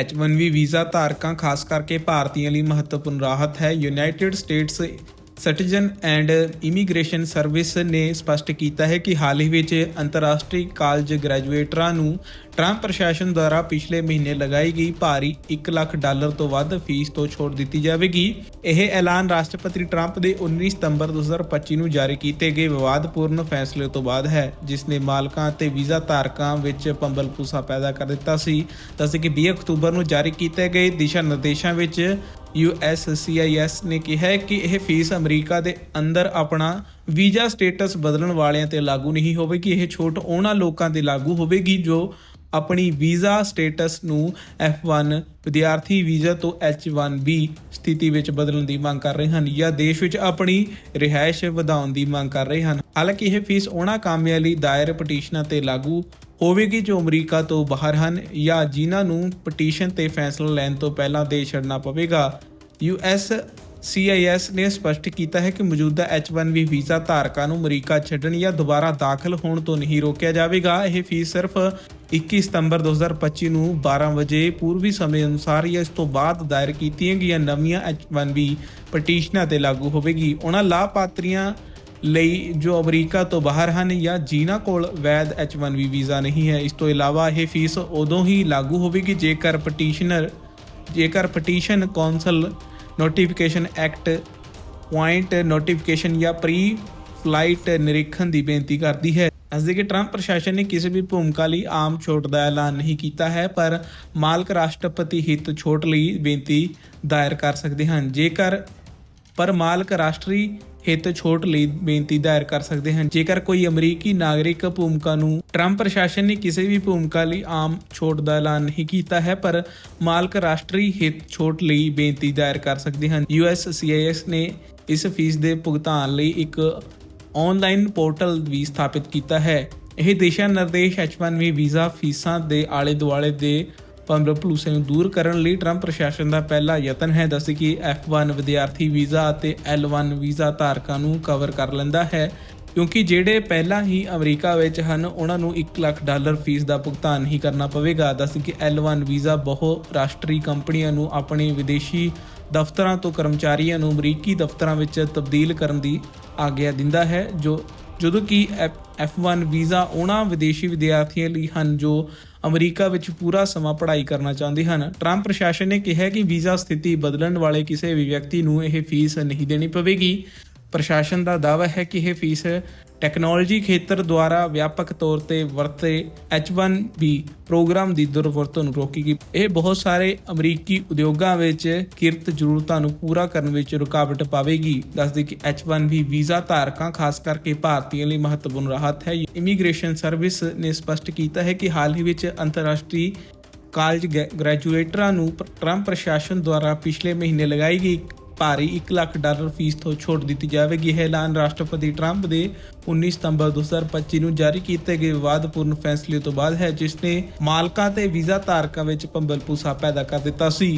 H1B visa ਧਾਰਕਾਂ ਖਾਸ ਕਰਕੇ ਭਾਰਤੀਆਂ ਲਈ ਮਹੱਤਵਪੂਰਨ ਰਾਹਤ ਹੈ। United States citizen and immigration service ਨੇ ਸਪਸ਼ਟ ਕੀਤਾ ਹੈ ਕਿ ਹਾਲ ਹੀ ਵਿੱਚ ਅੰਤਰਰਾਸ਼ਟਰੀ ਕਾਲਜ ਗ੍ਰੈਜੂਏਟਰਾਂ ਨੂੰ ਟਰੰਪ ਪ੍ਰਸ਼ਾਸਨ ਦੁਆਰਾ ਪਿਛਲੇ ਮਹੀਨੇ ਲਗਾਈ ਗਈ ਭਾਰੀ 1 ਲੱਖ ਡਾਲਰ ਤੋਂ ਵੱਧ ਫੀਸ ਤੋਂ ਛੋਟ ਦਿੱਤੀ ਜਾਵੇਗੀ। ਇਹ ਐਲਾਨ ਰਾਸ਼ਟਰਪਤੀ ਟਰੰਪ ਦੇ 19 ਸਤੰਬਰ 2025 ਨੂੰ ਜਾਰੀ ਕੀਤੇ ਗਏ ਵਿਵਾਦਪੂਰਨ ਫੈਸਲੇ ਤੋਂ ਬਾਅਦ ਹੈ, ਜਿਸ ਨੇ ਮਾਲਕਾਂ ਅਤੇ ਵੀਜ਼ਾ ਧਾਰਕਾਂ ਵਿੱਚ ਪੰਬਲਪੂਸਾ ਪੈਦਾ ਕਰ ਦਿੱਤਾ ਸੀ। ਦੱਸੇ ਕਿ 20 ਅਕਤੂਬਰ ਨੂੰ ਜਾਰੀ ਕੀਤੇ ਗਏ ਦਿਸ਼ਾ ਨਿਰਦੇਸ਼ਾਂ ਵਿੱਚ USCIS ਨੇ ਕਿਹਾ ਹੈ ਕਿ ਇਹ ਫੀਸ ਅਮਰੀਕਾ ਦੇ ਅੰਦਰ ਆਪਣਾ ਵੀਜ਼ਾ ਸਟੇਟਸ ਬਦਲਣ ਵਾਲਿਆਂ ਤੇ ਲਾਗੂ ਨਹੀਂ ਹੋਵੇਗੀ। ਇਹ ਛੋਟ ਉਹਨਾਂ ਲੋਕਾਂ ਤੇ ਲਾਗੂ ਹੋਵੇਗੀ ਜੋ ਆਪਣੀ ਵੀਜ਼ਾ ਸਟੇਟਸ ਨੂੰ F1 ਵਿਦਿਆਰਥੀ ਵੀਜ਼ਾ ਤੋਂ H1B ਸਥਿਤੀ ਵਿੱਚ ਬਦਲਣ ਦੀ ਮੰਗ ਕਰ ਰਹੇ ਹਨ ਜਾਂ ਦੇਸ਼ ਵਿੱਚ ਆਪਣੀ ਰਿਹਾਇਸ਼ ਵਧਾਉਣ ਦੀ ਮੰਗ ਕਰ ਰਹੇ ਹਨ। ਹਾਲਾਂਕਿ ਇਹ ਫੀਸ ਉਹਨਾਂ ਕਾਮਿਆਂ ਲਈ ਦਾਇਰ ਪਟੀਸ਼ਨਾਂ ਤੇ ਲਾਗੂ ਹੋਵੇਗੀ ਜੋ ਅਮਰੀਕਾ ਤੋਂ ਬਾਹਰ ਹਨ ਜਾਂ ਜਿਨ੍ਹਾਂ ਨੂੰ ਪਟੀਸ਼ਨ ਤੇ ਫੈਸਲਾ ਲੈਣ ਤੋਂ ਪਹਿਲਾਂ ਦੇ ਛੱਡਣਾ ਪਵੇਗਾ ਯੂਐਸ CIS ਨੇ ਸਪਸ਼ਟ ਕੀਤਾ ਹੈ ਕਿ ਮੌਜੂਦਾ H1B ਵੀਜ਼ਾ ਧਾਰਕਾਂ ਨੂੰ ਅਮਰੀਕਾ ਛੱਡਣ ਜਾਂ ਦੁਬਾਰਾ ਦਾਖਲ ਹੋਣ ਤੋਂ ਨਹੀਂ ਰੋਕਿਆ ਜਾਵੇਗਾ। ਇਹ ਫੀਸ ਸਿਰਫ 21 ਸਤੰਬਰ 2025 ਨੂੰ 12 ਵਜੇ ਪੂਰਬੀ ਸਮੇਂ ਅਨੁਸਾਰ ਜਾਂ ਇਸ ਤੋਂ ਬਾਅਦ ਦਾਇਰ ਕੀਤੀਆਂ ਗਈਆਂ ਨਵੀਆਂ H1B ਪਟੀਸ਼ਨਾਂ ਤੇ ਲਾਗੂ ਹੋਵੇਗੀ। ਉਹਨਾਂ ਲਾਭਪਾਤਰੀਆਂ ਲਈ ਜੋ ਅਮਰੀਕਾ ਤੋਂ ਬਾਹਰ ਹਨ ਜਾਂ ਜਿਨ੍ਹਾਂ ਕੋਲ ਵੈਧ H1B ਵੀਜ਼ਾ ਨਹੀਂ ਹੈ, ਇਸ ਤੋਂ ਇਲਾਵਾ ਇਹ ਫੀਸ ਉਦੋਂ ਹੀ ਲਾਗੂ ਹੋਵੇਗੀ ਜੇਕਰ ਪਟੀਸ਼ਨਰ ਜੇਕਰ petition council notification act point notification ਜਾਂ ਪ੍ਰੀ ਫਲਾਈਟ ਨਿਰੀਖਣ ਦੀ ਬੇਨਤੀ ਕਰਦੀ ਹੈ। ਅਸਦੇ ਕਿ ਟਰੰਪ ਪ੍ਰਸ਼ਾਸਨ ਨੇ ਕਿਸੇ ਵੀ ਭੂਮਿਕਾ ਲਈ ਆਮ ਛੋਟ ਦਾ ਐਲਾਨ ਨਹੀਂ ਕੀਤਾ ਹੈ, ਪਰ ਮਾਲਕ ਰਾਸ਼ਟਰਪਤੀ ਹਿੱਤ ਛੋਟ ਲਈ ਬੇਨਤੀ ਦਾਇਰ ਕਰ ਸਕਦੇ ਹਨ। ਜੇਕਰ ਪਰ ਮਾਲਕ ਰਾਸ਼ਟਰੀ ਹਿੱਤ ਛੋਟ ਲਈ ਬੇਨਤੀ ਦਾਇਰ ਕਰ ਸਕਦੇ ਹਨ। ਜੇਕਰ ਕੋਈ ਅਮਰੀਕੀ ਨਾਗਰਿਕ ਭੂਮਿਕਾ ਨੂੰ ਟਰੰਪ ਪ੍ਰਸ਼ਾਸਨ ਨੇ ਕਿਸੇ ਵੀ ਭੂਮਿਕਾ ਲਈ ਆਮ ਛੋਟ ਦਾ ਐਲਾਨ ਨਹੀਂ ਕੀਤਾ ਹੈ, ਪਰ ਮਾਲਕ ਰਾਸ਼ਟਰੀ ਹਿੱਤ ਛੋਟ ਲਈ ਬੇਨਤੀ ਦਾਇਰ ਕਰ ਸਕਦੇ ਹਨ। USCIS ਨੇ ਇਸ ਫੀਸ ਦੇ ਭੁਗਤਾਨ ਲਈ ਇੱਕ ਆਨਲਾਈਨ ਪੋਰਟਲ ਵੀ ਸਥਾਪਿਤ ਕੀਤਾ ਹੈ। ਇਹ ਦਿਸ਼ਾ ਨਿਰਦੇਸ਼ H1B ਵੀਜ਼ਾ ਫੀਸਾਂ ਦੇ ਆਲੇ ਦੁਆਲੇ ਦੇ ਪੰਬਲਪਲੂਸੇ ਨੂੰ ਦੂਰ ਕਰਨ ਲਈ ਟਰੰਪ ਪ੍ਰਸ਼ਾਸਨ ਦਾ ਪਹਿਲਾ ਯਤਨ ਹੈ। ਦੱਸੀ ਕਿ F1 ਵਿਦਿਆਰਥੀ ਵੀਜ਼ਾ ਅਤੇ L1 ਵੀਜ਼ਾ ਧਾਰਕਾਂ ਨੂੰ ਕਵਰ ਕਰ ਲੈਂਦਾ ਹੈ, ਕਿਉਂਕਿ ਜਿਹੜੇ ਪਹਿਲਾਂ ਹੀ ਅਮਰੀਕਾ ਵਿੱਚ ਹਨ, ਉਹਨਾਂ ਨੂੰ 1 ਲੱਖ ਡਾਲਰ ਫੀਸ ਦਾ ਭੁਗਤਾਨ ਹੀ ਕਰਨਾ ਪਵੇਗਾ। ਦੱਸ ਕਿ L1 ਵੀਜ਼ਾ ਬਹੁ ਰਾਸ਼ਟਰੀ ਕੰਪਨੀਆਂ ਨੂੰ ਆਪਣੇ ਵਿਦੇਸ਼ੀ ਦਫ਼ਤਰਾਂ ਤੋਂ ਕਰਮਚਾਰੀਆਂ ਨੂੰ ਅਮਰੀਕੀ ਦਫ਼ਤਰਾਂ ਵਿੱਚ ਤਬਦੀਲ ਕਰਨ ਦੀ ਆਗਿਆ ਦਿੰਦਾ ਹੈ, ਜੋ ਜਦੋਂ ਕਿ F- F1 ਵੀਜ਼ਾ ਉਹਨਾਂ ਵਿਦੇਸ਼ੀ ਵਿਦਿਆਰਥੀਆਂ ਲਈ ਹਨ ਜੋ ਅਮਰੀਕਾ ਵਿੱਚ ਪੂਰਾ ਸਮਾਂ ਪੜ੍ਹਾਈ ਕਰਨਾ ਚਾਹੁੰਦੇ ਹਨ। ਟਰੰਪ ਪ੍ਰਸ਼ਾਸਨ ਨੇ ਕਿਹਾ ਕਿ ਵੀਜ਼ਾ ਸਥਿਤੀ ਬਦਲਣ ਵਾਲੇ ਕਿਸੇ ਵੀ ਵਿਅਕਤੀ ਨੂੰ ਇਹ ਫੀਸ ਨਹੀਂ ਦੇਣੀ ਪਵੇਗੀ। ਪ੍ਰਸ਼ਾਸਨ ਦਾ ਦਾਅਵਾ ਹੈ ਕਿ ਇਹ ਫੀਸ ਟੈਕਨੋਲੋਜੀ ਖੇਤਰ ਦੁਆਰਾ ਵਿਆਪਕ ਤੌਰ ਤੇ ਵਰਤੇ H1B ਪ੍ਰੋਗਰਾਮ ਦੀ ਦੁਰਵਰਤੋਂ ਨੂੰ ਰੋਕੇਗੀ ਇਹ ਬਹੁਤ ਸਾਰੇ ਅਮਰੀਕੀ ਉਦਯੋਗਾਂ ਵਿੱਚ ਕਿਰਤ ਜ਼ਰੂਰਤਾਂ ਨੂੰ ਪੂਰਾ ਕਰਨ ਵਿੱਚ ਰੁਕਾਵਟ ਪਾਵੇਗੀ। ਦੱਸਦੇ ਕਿ H1B ਵੀਜ਼ਾ ਧਾਰਕਾਂ, ਖਾਸ ਕਰਕੇ ਭਾਰਤੀਆਂ ਲਈ ਮਹੱਤਵਪੂਰਨ ਰਾਹਤ ਹੈ। ਇਮੀਗ੍ਰੇਸ਼ਨ ਸਰਵਿਸ ਨੇ ਸਪਸ਼ਟ ਕੀਤਾ ਹੈ ਕਿ ਹਾਲ ਹੀ ਵਿੱਚ ਅੰਤਰਰਾਸ਼ਟਰੀ ਕਾਲਜ ਗ੍ਰੈ- ਗ੍ਰੈਜੂਏਟਰਾਂ ਨੂੰ ਟਰੰਪ ਪ੍ਰਸ਼ਾਸਨ ਦੁਆਰਾ ਪਿਛਲੇ ਮਹੀਨੇ ਲਗਾਈ ਗਈ ਭਾਰੀ 1 ਲੱਖ ਡਾਲਰ ਫੀਸ ਤੋਂ ਛੋਟ ਦਿੱਤੀ ਜਾਵੇਗੀ। ਇਹ ਐਲਾਨ ਰਾਸ਼ਟਰਪਤੀ ਟਰੰਪ ਦੇ 19 ਸਤੰਬਰ 2025 ਨੂੰ ਜਾਰੀ ਕੀਤੇ ਗਏ ਵਿਵਾਦਪੂਰਨ ਫੈਸਲੇ ਤੋਂ ਬਾਅਦ ਹੈ, ਜਿਸ ਨੇ ਮਾਲਕਾਂ ਤੇ ਵੀਜ਼ਾ ਧਾਰਕਾਂ ਵਿੱਚ ਪੰਬਲਪੂਸਾ ਪੈਦਾ ਕਰ ਦਿੱਤਾ ਸੀ।